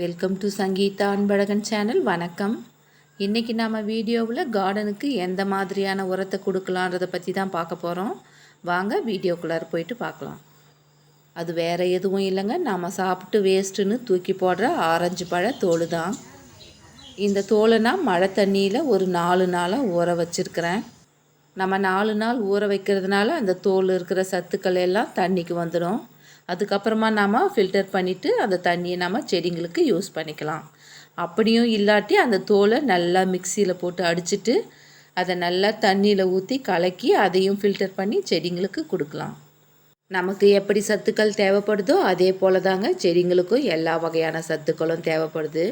Welcome to Sangeetha Anbazhagan channel வணக்கம். இன்றைக்கி நாம் வீடியோவில் கார்டனுக்கு எந்த மாதிரியான உரத்தை கொடுக்கலான்றதை பற்றி தான் பார்க்க போகிறோம் வாங்க வீடியோக்குள்ளார போயிட்டு பார்க்கலாம். அது வேறு எதுவும் இல்லைங்க. நாம் சாப்பிட்டு வேஸ்ட்டுன்னு தூக்கி போடுற ஆரஞ்சு பழ தோல் தான். இந்த தோலைனா மழை தண்ணியில் ஒரு நாலு நாளாக ஊற வச்சுருக்கிறேன். நம்ம நாலு நாள் ஊற வைக்கிறதுனால அந்த தோல் இருக்கிற சத்துக்கள் எல்லாம் தண்ணிக்கு வந்துடும். அதுக்கப்புறமா நாம் ஃபில்டர் பண்ணிவிட்டு அந்த தண்ணியை நம்ம செடிங்களுக்கு யூஸ் பண்ணிக்கலாம். அப்படியும் இல்லாட்டி அந்த தோலை நல்லா மிக்சியில் போட்டு அடிச்சுட்டு அதை நல்லா தண்ணியில் ஊற்றி கலக்கி அதையும் ஃபில்டர் பண்ணி செடிங்களுக்கு கொடுக்கலாம். நமக்கு எப்படி சத்துக்கள் தேவைப்படுதோ அதே போல் தாங்க செடிங்களுக்கும் எல்லா வகையான சத்துக்களும் தேவைப்படுது.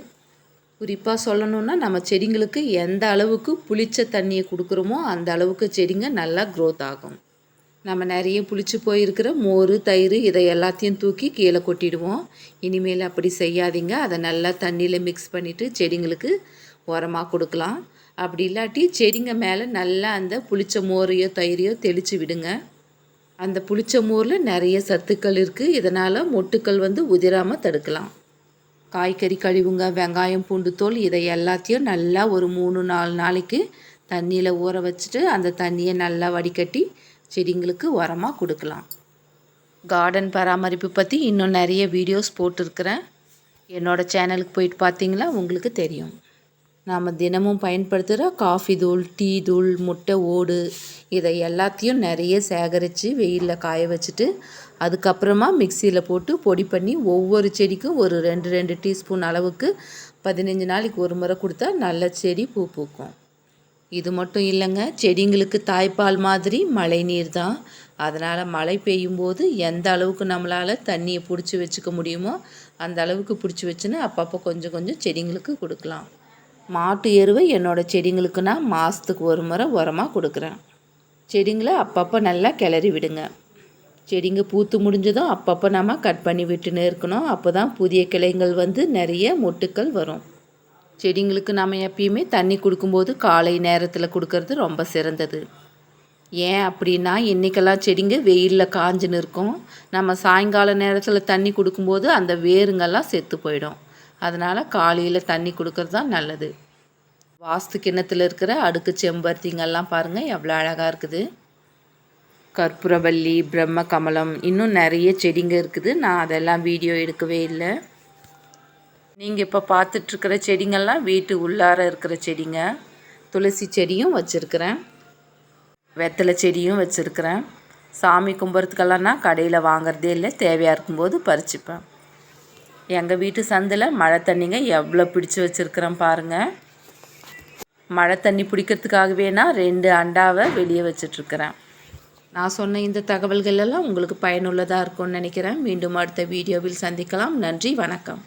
குறிப்பாக சொல்லணுன்னா நம்ம செடிங்களுக்கு எந்த அளவுக்கு புளிச்ச தண்ணியை கொடுக்குறோமோ அந்த அளவுக்கு செடிங்க நல்லா க்ரோத் ஆகும். நம்ம நிறைய புளிச்சு போயிருக்கிற மோர் தயிர் இதை எல்லாத்தையும் தூக்கி கீழே கொட்டிடுவோம். இனிமேல் அப்படி செய்யாதீங்க. அதை நல்லா தண்ணியில் மிக்ஸ் பண்ணிவிட்டு செடிங்களுக்கு உரமாக கொடுக்கலாம். அப்படி இல்லாட்டி செடிங்க மேலே நல்லா அந்த புளிச்ச மோரையோ தயிரையோ தெளித்து விடுங்க. அந்த புளிச்ச மோரில் நிறைய சத்துக்கள் இருக்குது இதனால் மொட்டுக்கள் வந்து உதிராமல் தடுக்கலாம். காய்கறி கழிவுங்க வெங்காயம் பூண்டு தோல் இதை எல்லாத்தையும் நல்லா ஒரு மூணு நாலு நாளைக்கு தண்ணியில் ஊற வச்சுட்டு அந்த தண்ணியை நல்லா வடிகட்டி செடிங்களுக்கு உரமாக கொடுக்கலாம். கார்டன் பராமரிப்பு பற்றி இன்னும் நிறைய வீடியோஸ் போட்டிருக்கிறேன். என்னோடய சேனலுக்கு போயிட்டு பார்த்தீங்களா? உங்களுக்கு தெரியும். நாம் தினமும் பயன்படுத்துகிற காஃபி தூள் டீ தூள் முட்டை ஓடு இதை எல்லாத்தையும் நிறைய சேகரித்து வெயிலில் காய வச்சுட்டு அதுக்கப்புறமா மிக்சியில் போட்டு பொடி பண்ணி ஒவ்வொரு செடிக்கும் ஒரு ரெண்டு ரெண்டு டீஸ்பூன் அளவுக்கு பதினஞ்சு நாளைக்கு ஒரு முறை கொடுத்தா நல்ல செடி பூ பூக்கும். இது மட்டும் இல்லைங்க செடிங்களுக்கு தாய்ப்பால் மாதிரி மழை நீர் தான். அதனால் மழை பெய்யும் போது எந்த அளவுக்கு நம்மளால் தண்ணியை பிடிச்சி வச்சுக்க முடியுமோ அந்த அளவுக்கு பிடிச்சி வச்சுன்னு அப்பப்போ கொஞ்சம் கொஞ்சம் செடிங்களுக்கு கொடுக்கலாம். மாட்டு எருவை என்னோடய செடிங்களுக்கு நான் மாதத்துக்கு ஒரு முறை உரமாக கொடுக்குறேன். செடிங்களை அப்பப்போ நல்லா கிளறி விடுங்க. செடிங்க பூத்து முடிஞ்சதும் அப்பப்போ நம்ம கட் பண்ணி விட்டுன்னு இருக்கணும். அப்போ தான் புதிய கிளைங்கள் வந்து நிறைய மொட்டுக்கள் வரும். செடிங்களுக்கு நம்ம எப்பயுமே தண்ணி கொடுக்கும்போது காலை நேரத்தில் கொடுக்கறது ரொம்ப சிறந்தது. ஏன் அப்படின்னா இன்றைக்கெல்லாம் செடிங்க வெயிலில் காஞ்சுன்னு இருக்கும் நம்ம சாயங்கால நேரத்தில் தண்ணி கொடுக்கும்போது அந்த வேருங்கெல்லாம் செத்து போயிடும். அதனால் காலையில் தண்ணி கொடுக்கறது தான் நல்லது. வாஸ்து கிண்ணத்தில் இருக்கிற அடுக்கு செம்பருத்திங்கெல்லாம் பாருங்கள் எவ்வளோ அழகாக இருக்குது. கற்பூரவல்லி பிரம்ம கமலம் இன்னும் நிறைய செடிங்க இருக்குது. நான் அதெல்லாம் வீடியோ எடுக்கவே இல்லை. நீங்கள் இப்போ பார்த்துட்ருக்கிற செடிங்கள்லாம் வீட்டு உள்ளார இருக்கிற செடிங்க. துளசி செடியும் வச்சுருக்கிறேன். வெத்தலை செடியும் வச்சுருக்கிறேன். சாமி கும்புறதுக்கெல்லாம் நான் கடையில் வாங்குறதே இல்லை தேவையாக இருக்கும்போது பறிச்சுப்பேன். எங்கள் வீட்டு சந்தில் மழை தண்ணிங்க எவ்வளோ பிடிச்சி வச்சுருக்கிறேன் பாருங்கள் மழை தண்ணி பிடிக்கிறதுக்காகவே நான் ரெண்டு அண்டாவை வெளியே வச்சிட்ருக்கிறேன். நான் சொன்ன இந்த தகவல்கள் எல்லாம் உங்களுக்கு பயனுள்ளதாக இருக்கும்னு நினைக்கிறேன். மீண்டும் அடுத்த வீடியோவில் சந்திக்கலாம். நன்றி வணக்கம்.